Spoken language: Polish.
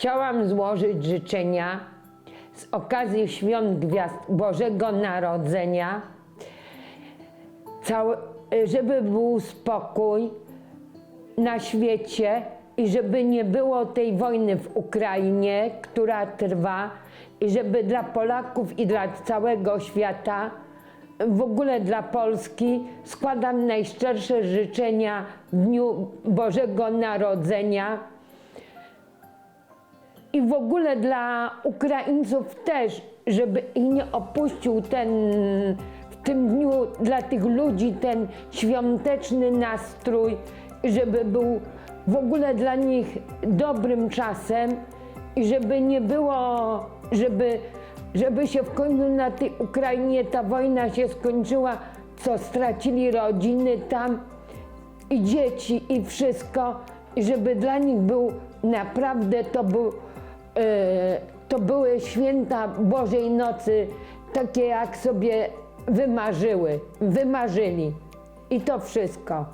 Chciałam złożyć życzenia z okazji świąt Gwiazd Bożego Narodzenia, żeby był spokój na świecie i żeby nie było tej wojny w Ukrainie, która trwa, i żeby dla Polaków i dla całego świata, w ogóle dla Polski, składam najszczersze życzenia w Dniu Bożego Narodzenia. I w ogóle dla Ukraińców też, żeby ich nie opuścił ten w tym dniu dla tych ludzi ten świąteczny nastrój, żeby był w ogóle dla nich dobrym czasem i żeby nie było, żeby, żeby się w końcu na tej Ukrainie ta wojna się skończyła, co stracili rodziny tam i dzieci i wszystko, i żeby dla nich był naprawdę to był, to były święta Bożej Nocy, takie jak sobie wymarzyły, wymarzyli. I to wszystko.